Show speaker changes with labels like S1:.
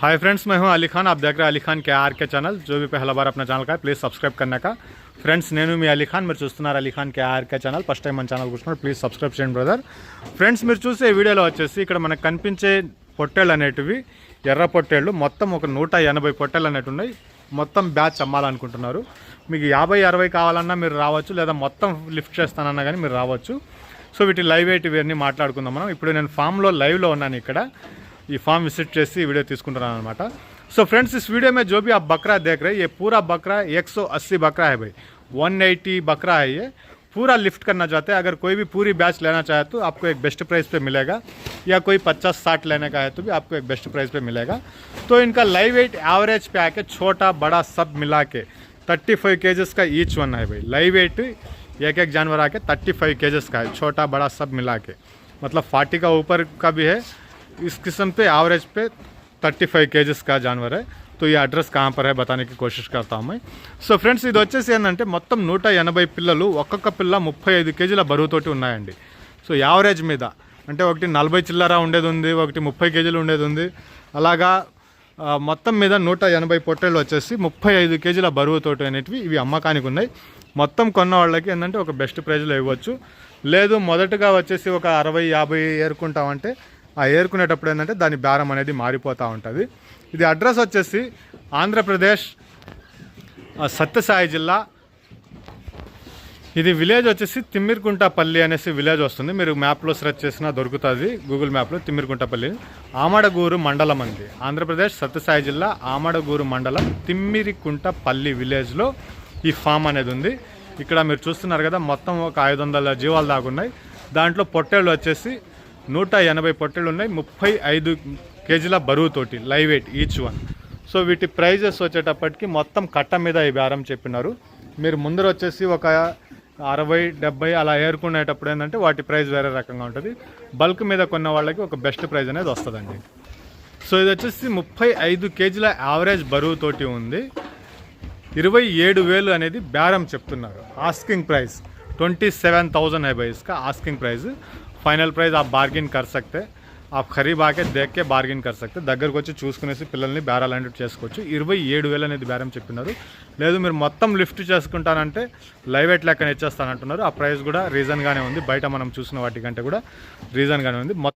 S1: Hi friends मैं हूं अली खान आप देख रहे हैं अली खान के आर के चैनल जो भी पहला बार अपना ఛానల్ का ప్లీజ్ సబ్స్క్రైబ్ करने का ఫ్రెండ్స్ నేను మీ అలీ ఖాన్ మీరు చూస్తున్నారు Ali Khan K RK channel first time మన ఛానల్ కూర్చున్నారు ప్లీజ్ సబ్స్క్రైబ్ చేయండి బ్రదర్ ఫ్రెండ్స్ మీరు చూసే వీడియోలో వచ్చేసి ఇక్కడ మనకు కనిపించే పొట్టేళ్ళు అనేటివి ఎర్ర పొట్టేళ్ళు మొత్తం ఒక నూట ఎనభై పొట్టేళ్ళు అనేవి ఉన్నాయి మొత్తం బ్యాచ్ అమ్మాలనుకుంటున్నారు మీకు యాభై అరవై కావాలన్నా మీరు రావచ్చు లేదా మొత్తం లిఫ్ట్ చేస్తానన్నా కానీ మీరు రావచ్చు సో వీటి లైవ్ వెయిట్ ఇవన్నీ మాట్లాడుకుందాం మనం ఇప్పుడు నేను ఫామ్లో లైవ్లో ఉన్నాను ఇక్కడ ये फार्म विजिट చేసి వీడియో తీసుకుంటున్నాను అనమాట सो फ्रेंड्स इस वीडियो में जो भी आप बकरा देख रहे हैं ये पूरा बकरा 180 बकरा है भाई 180 बकरा है ये पूरा लिफ्ट करना चाहते हैं अगर कोई भी पूरी बैच लेना चाहे तो आपको एक बेस्ट प्राइस पे मिलेगा या कोई 50 साठ लेने का है तो भी आपको एक बेस्ट प्राइस पे मिलेगा तो इनका लाइव वेट एवरेज पे आके छोटा बड़ा सब मिला के थर्टी फाइव केजेस का ईच वन है भाई लाइव वेट एक एक जानवर आके थर्टी फाइव केजेस का है छोटा बड़ा सब मिला के मतलब फार्टी का ऊपर का भी है इस किस्म पे एवरेज पे 35 ఫైవ్ కేజెస్ కా జాన్వర్ హై సో ఈ అడ్రస్ కాంపర్ హై బతానికి కోషిష్ కడతాము సో ఫ్రెండ్స్ ఇది వచ్చేసి ఏంటంటే మొత్తం నూట ఎనభై పిల్లలు ఒక్కొక్క పిల్ల ముప్పై ఐదు కేజీల బరువుతోటి ఉన్నాయండి సో యావరేజ్ మీద అంటే ఒకటి నలభై చిల్లర ఉండేది ఉంది ఒకటి ముప్పై కేజీలు ఉండేది ఉంది అలాగా మొత్తం మీద నూట ఎనభై పొట్టేలు వచ్చేసి ముప్పై ఐదు కేజీల బరువుతోటి అనేటివి ఇవి అమ్మకానికి ఉన్నాయి మొత్తం కొన్న వాళ్ళకి ఏంటంటే ఒక బెస్ట్ ప్రైజ్లో ఇవ్వచ్చు లేదు మొదటగా వచ్చేసి ఒక అరవై యాభై ఏరుకుంటామంటే ఆ ఏరుకునేటప్పుడు ఏంటంటే దాని బేరం అనేది మారిపోతూ ఉంటుంది. ఇది అడ్రస్ వచ్చేసి ఆంధ్రప్రదేశ్ సత్యసాయి జిల్లా. ఇది విలేజ్ వచ్చేసి తిమ్మిరికుంటపల్లి అనేసి విలేజ్ వస్తుంది. మీరు మ్యాప్లో సెర్చ్ చేసినా దొరుకుతుంది. గూగుల్ మ్యాప్లో తిమ్మిరికుంటపల్లి. ఆమడగూరు మండలం అంది ఆంధ్రప్రదేశ్ సత్యసాయి జిల్లా ఆమడగూరు మండలం తిమ్మిరికుంటపల్లి విలేజ్లో ఈ ఫామ్ అనేది ఉంది. ఇక్కడ మీరు చూస్తున్నారు కదా మొత్తం ఒక ఐదు వందల జీవాలు దాగున్నాయి దాంట్లో పొట్టేళ్ళు వచ్చేసి నూట ఎనభై పొట్టెలు ఉన్నాయి ముప్పై ఐదు కేజీల బరువుతోటి live weight each one. So వీటి ప్రైజెస్ వచ్చేటప్పటికి మొత్తం కట్ట మీద ఈ బేరం చెప్పినారు. మీరు ముందర వచ్చేసి ఒక అరవై డెబ్బై అలా ఏరుకునేటప్పుడు ఏంటంటే వాటి ప్రైస్ వేరే రకంగా ఉంటుంది. బల్క్ మీద కొన్న వాళ్ళకి ఒక బెస్ట్ ప్రైజ్ అనేది వస్తుందండి. సో ఇది వచ్చేసి ముప్పై ఐదు కేజీల యావరేజ్ బరువుతోటి ఉంది. ఇరవై ఏడు వేలు అనేది బేరం చెప్తున్నారు. Asking price twenty seven thousand హైబైస్గా asking price. Asking price final price आप बार्गिन कर सकते आप ఖరీబ్ ఆకే దేక్ కే బార్గెన్ కర్ సక్తే దగ్గరకు వచ్చి చూసుకునేసి పిల్లల్ని బేరాలు అనేవి చేసుకోవచ్చు ఇరవై ఏడు వేలు అనేది బేరం చెప్పినారు లేదు మీరు మొత్తం లిఫ్ట్ చేసుకుంటానంటే లైవ్ వెయిట్ లెక్కన ఇచ్చేస్తానంటున్నారు ఆ ప్రైస్ కూడా రీజన్గానే ఉంది బయట మనం చూసిన వాటికంటే కూడా రీజన్గానే ఉంది మొత్తం